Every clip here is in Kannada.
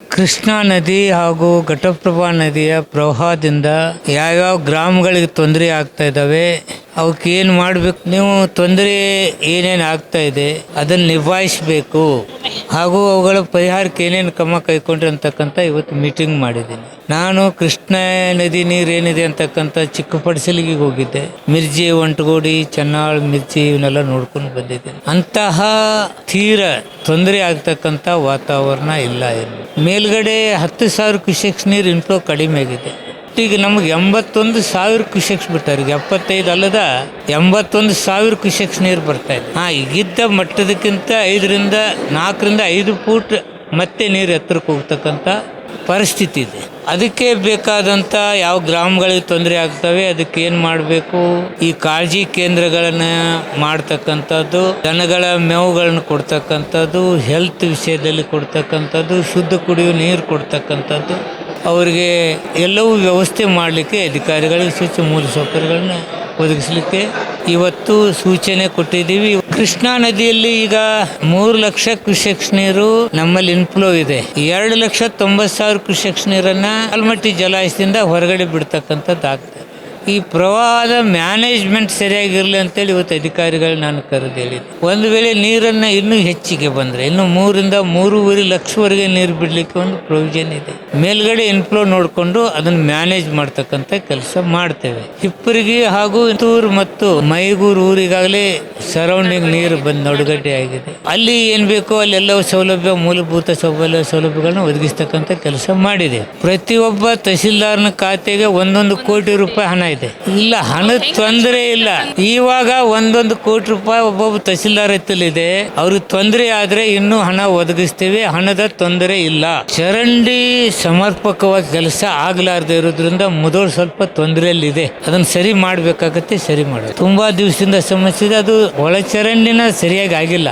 ಕೃಷ್ಣಾ ನದಿ ಹಾಗೂ ಘಟಪ್ರಭಾ ನದಿಯ ಪ್ರವಾಹದಿಂದ ಯಾವ್ಯಾವ ಗ್ರಾಮಗಳಿಗೆ ತೊಂದರೆ ಆಗ್ತಾ ಇದ್ದಾವೆ ಅವಕ್ಕೆ ಏನು ಮಾಡಬೇಕು? ನೀವು ತೊಂದರೆ ಏನೇನು ಆಗ್ತಾ ಇದೆ ಅದನ್ನು ನಿಭಾಯಿಸಬೇಕು. ಹಾಗೂ ಅವುಗಳ ಪರಿಹಾರಕ್ಕೆ ಏನೇನು ಕ್ರಮ ಕೈಕೊಂಡ್ರೆ ಅಂತಕ್ಕಂಥ ಇವತ್ತು ಮೀಟಿಂಗ್ ಮಾಡಿದ್ದೀನಿ. ನಾನು ಕೃಷ್ಣ ನದಿ ನೀರೇನಿದೆ ಅಂತಕ್ಕಂಥ ಚಿಕ್ಕಪಡಿಸಲಿಗೆ ಹೋಗಿದ್ದೆ. ಮಿರ್ಜಿ, ಒಂಟಗೋಡಿ, ಚೆನ್ನಾಳ್, ಮಿರ್ಜಿ ಇವನ್ನೆಲ್ಲ ನೋಡ್ಕೊಂಡು ಬಂದಿದ್ದೀನಿ. ಅಂತಹ ತೀರ ತೊಂದರೆ ಆಗ್ತಕ್ಕಂಥ ವಾತಾವರಣ ಇಲ್ಲ ಇಲ್ಲಿ. ಮೇಲ್ಗಡೆ ಹತ್ತು ಸಾವಿರ ಕ್ಯೂಸೆಕ್ಸ್ ನೀರು ಇನ್ಫ್ಲೋ ಕಡಿಮೆ ಆಗಿದೆ. ಈಗ ನಮಗೆ ಎಂಬತ್ತೊಂದು ಸಾವಿರ ಕ್ಯೂಸೆಕ್ಸ್ ಬಿಟ್ಟಾರೆ. ಈಗ ಎಪ್ಪತ್ತೈದು ಅಲ್ಲದ ಎಂಬತ್ತೊಂದು ಸಾವಿರ ಕ್ಯೂಸೆಕ್ಸ್ ನೀರು ಬರ್ತಾ ಇದೆ. ಹಾಂ, ಈಗಿದ್ದ ಮಟ್ಟದಕ್ಕಿಂತ ಐದರಿಂದ ನಾಲ್ಕರಿಂದ ಐದು ಫೂಟ್ ಮತ್ತೆ ನೀರು ಎತ್ತರಕ್ಕೆ ಹೋಗ್ತಕ್ಕಂಥ ಪರಿಸ್ಥಿತಿ ಇದೆ. ಅದಕ್ಕೆ ಬೇಕಾದಂಥ ಯಾವ ಗ್ರಾಮಗಳಿಗೆ ತೊಂದರೆ ಆಗ್ತವೆ, ಅದಕ್ಕೆ ಏನು ಮಾಡಬೇಕು? ಈ ಕಾಳಜಿ ಕೇಂದ್ರಗಳನ್ನು ಮಾಡ್ತಕ್ಕಂಥದ್ದು, ದನಗಳ ಮೇವುಗಳನ್ನು ಕೊಡ್ತಕ್ಕಂಥದ್ದು ಹೆಲ್ತ್ ವಿಷಯದಲ್ಲಿ ಕೊಡ್ತಕ್ಕಂಥದ್ದು, ಶುದ್ಧ ಕುಡಿಯುವ ನೀರು ಕೊಡ್ತಕ್ಕಂಥದ್ದು. ಅವರಿಗೆ ಎಲ್ಲವೂ ವ್ಯವಸ್ಥೆ ಮಾಡಲಿಕ್ಕೆ ಅಧಿಕಾರಿಗಳಿಗೆ ಸೂಚನೆ ಮೂಲಸೌಕರ್ಯಗಳನ್ನ ಒದಗಿಸಲಿಕ್ಕೆ ಇವತ್ತು ಸೂಚನೆ ಕೊಟ್ಟಿದ್ದೀವಿ. ಕೃಷ್ಣಾ ನದಿಯಲ್ಲಿ ಈಗ ಮೂರು ಲಕ್ಷ ಕ್ಯೂಸೆಕ್ಸ್ ನೀರು ನಮ್ಮಲ್ಲಿ ಇನ್ಫ್ಲೋ ಇದೆ. ಎರಡು ಲಕ್ಷ ತೊಂಬತ್ತು ಸಾವಿರ ಕ್ಯೂಸೆಕ್ಸ್ ನೀರನ್ನ ಜಲಾಶಯದಿಂದ ಹೊರಗಡೆ ಬಿಡ್ತಕ್ಕಂಥದ್ದು ಆಗ್ತದೆ ಈ ಪ್ರವಾಹದ ಮ್ಯಾನೇಜ್ಮೆಂಟ್ ಸರಿಯಾಗಿರಲಿ ಅಂತೇಳಿ ಇವತ್ತು ಅಧಿಕಾರಿಗಳು ನಾನು ಕರೆದು ಹೇಳಿದ್ದೆ ಒಂದು ವೇಳೆ ನೀರನ್ನು ಇನ್ನೂ ಹೆಚ್ಚಿಗೆ ಬಂದರೆ, ಇನ್ನು ಮೂರಿಂದ ಮೂರುವರೆ ಲಕ್ಷವರೆಗೆ ನೀರು ಬಿಡಲಿಕ್ಕೆ ಒಂದು ಪ್ರೊವಿಷನ್ ಇದೆ. ಮೇಲ್ಗಡೆ ಇನ್ಫ್ಲೋ ನೋಡಿಕೊಂಡು ಅದನ್ನು ಮ್ಯಾನೇಜ್ ಮಾಡ್ತಕ್ಕಂಥ ಕೆಲಸ ಮಾಡ್ತೇವೆ. ಹಿಪ್ಪರಿಗೆ ಹಾಗೂ ತೂರು ಮತ್ತು ಮೈಗೂರು ಊರಿಗಾಗಲೇ ಸರೌಂಡಿಂಗ್ ನೀರು ಬಂದು ನಡುಗಡ್ಡೆ ಆಗಿದೆ. ಅಲ್ಲಿ ಏನು ಬೇಕೋ ಅಲ್ಲೆಲ್ಲವೂ ಸೌಲಭ್ಯ, ಮೂಲಭೂತ ಸೌಲಭ್ಯ, ಸೌಲಭ್ಯಗಳನ್ನ ಒದಗಿಸ್ತಕ್ಕಂಥ ಕೆಲಸ ಮಾಡಿದೆ. ಪ್ರತಿಯೊಬ್ಬ ತಹಸೀಲ್ದಾರ್ನ ಖಾತೆಗೆ ಒಂದೊಂದು ಕೋಟಿ ರೂಪಾಯಿ ಹಣ ಇದೆ. ಇಲ್ಲ ಹಣದ ತೊಂದರೆ ಇಲ್ಲ. ಇವಾಗ ಒಂದೊಂದು ಕೋಟಿ ರೂಪಾಯಿ ಒಬ್ಬೊಬ್ಬ ತಹಸೀಲ್ದಾರ್ ಇದೆ ಅವ್ರಿಗೆ ತೊಂದರೆ ಆದ್ರೆ ಇನ್ನೂ ಹಣ ಒದಗಿಸ್ತೀವಿ ಹಣದ ತೊಂದರೆ ಇಲ್ಲ. ಚರಂಡಿ ಸಮರ್ಪಕವಾಗಿ ಕೆಲಸ ಆಗ್ಲಾರ್ದೆ ಇರೋದ್ರಿಂದ ಮೊದಲು ಸ್ವಲ್ಪ ತೊಂದರೆಯಲ್ಲಿದೆ. ಅದನ್ನ ಸರಿ ಮಾಡ್ಬೇಕಾಗತ್ತೆ ಸರಿ ಮಾಡೋದು. ತುಂಬಾ ದಿವಸದಿಂದ ಸಮಸ್ಯೆ ಇದೆ ಅದು ಒಳಚರಂಡಿನ ಸರಿಯಾಗಿ ಆಗಿಲ್ಲ.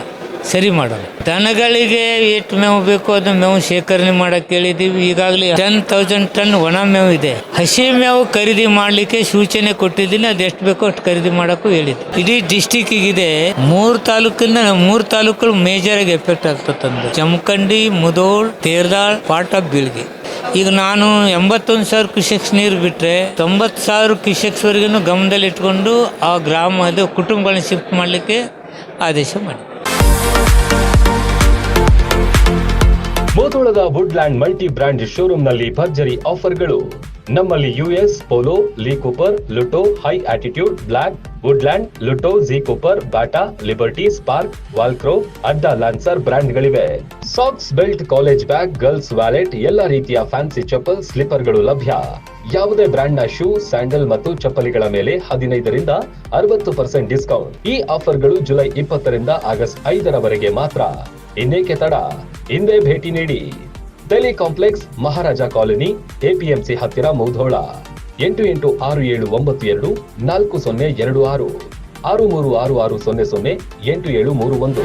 ಸರಿ ಮಾಡೋಣ. ದನಗಳಿಗೆ ಎಷ್ಟು ಮೇವು ಬೇಕು ಅದನ್ನ ಮೇವು ಶೇಖರಣೆ ಮಾಡಕ್ ಹೇಳಿದೀವಿ ಈಗಾಗಲೇ ಟೆನ್ ತೌಸಂಡ್ ಟನ್ ಒಣ ಮೇವು ಇದೆ. ಹಸಿ ಮೇವು ಖರೀದಿ ಮಾಡಲಿಕ್ಕೆ ಸೂಚನೆ ಕೊಟ್ಟಿದ್ದೀನಿ. ಅದು ಎಷ್ಟು ಬೇಕೋ ಅಷ್ಟು ಖರೀದಿ ಮಾಡಕ್ಕೂ ಹೇಳಿದ್ದೆ. ಇಡೀ ಡಿಸ್ಟಿಕ್ಕಿಗಿದೆ ಮೂರು ತಾಲೂಕಿಂದ ಮೂರು ತಾಲೂಕುಗಳು ಮೇಜರ್ ಆಗಿ ಎಫೆಕ್ಟ್ ಆಗ್ತದೆ ಜಮಖಂಡಿ, ಮುದೋಳ್, ತೇರ್ದಾಳ್, ಪಾಟ ಬೀಳ್ಗೆ. ಈಗ ನಾನು ಎಂಬತ್ತೊಂದು ಸಾವಿರ ಕ್ಯೂಸೆಕ್ಸ್ ನೀರು ಬಿಟ್ಟರೆ ತೊಂಬತ್ತು ಸಾವಿರ ಕ್ಯೂಸೆಕ್ಸ್ವರೆಗೂ ಗಮನದಲ್ಲಿ ಇಟ್ಕೊಂಡು ಆ ಗ್ರಾಮದ ಕುಟುಂಬಗಳನ್ನ ಶಿಫ್ಟ್ ಮಾಡಲಿಕ್ಕೆ ಆದೇಶ ಮಾಡಿ ಮೋತೋಳದ ವುಡ್ಲ್ಯಾಂಡ್ ಮಲ್ಟಿ ಬ್ರ್ಯಾಂಡ್ ಶೋರೂಮ್ನಲ್ಲಿ ಭರ್ಜರಿ ಆಫರ್ಗಳು. ನಮ್ಮಲ್ಲಿ US, Polo, Lee Cooper, Lotto, high attitude, black, Woodland, Lotto G Cooper, Bata Liberty Sparx Walkaroo, Adda Lancer ಬ್ರ್ಯಾಂಡ್ಗಳಿವೆ. Socks belt college bag girls wallet ಎಲ್ಲ ರೀತಿಯ ಫ್ಯಾನ್ಸಿ ಚಪ್ಪಲ್ ಸ್ಲಿಪ್ಪರ್ಗಳು ಲಭ್ಯ. ಯಾವುದೇ ಬ್ರ್ಯಾಂಡ್ನ ಶೂ ಸ್ಯಾಂಡಲ್ ಮತ್ತು ಚಪ್ಪಲಿಗಳ ಮೇಲೆ ಹದಿನೈದರಿಂದ ಅರವತ್ತು ಪರ್ಸೆಂಟ್ ಡಿಸ್ಕೌಂಟ್ ಈ ಆಫರ್ಗಳು ಜುಲೈ ಇಪ್ಪತ್ತರಿಂದ ಆಗಸ್ಟ್ ಐದರವರೆಗೆ ಮಾತ್ರ. ಇನ್ನೇಕೆ ತಡ? ಹಿಂದೆ ಭೇಟಿ ನೀಡಿ. Delhi complex Maharaja colony APMC ಹತ್ತಿರ ಮೌಧೋಳ. ಎಂಟು ಎಂಟು ಆರು ಏಳು ಒಂಬತ್ತು ಎರಡು ನಾಲ್ಕು ಸೊನ್ನೆ ಎರಡು ಆರು. ಆರು ಮೂರು ಆರು ಆರು ಸೊನ್ನೆ ಸೊನ್ನೆ ಎಂಟು ಏಳು ಮೂರು ಒಂದು.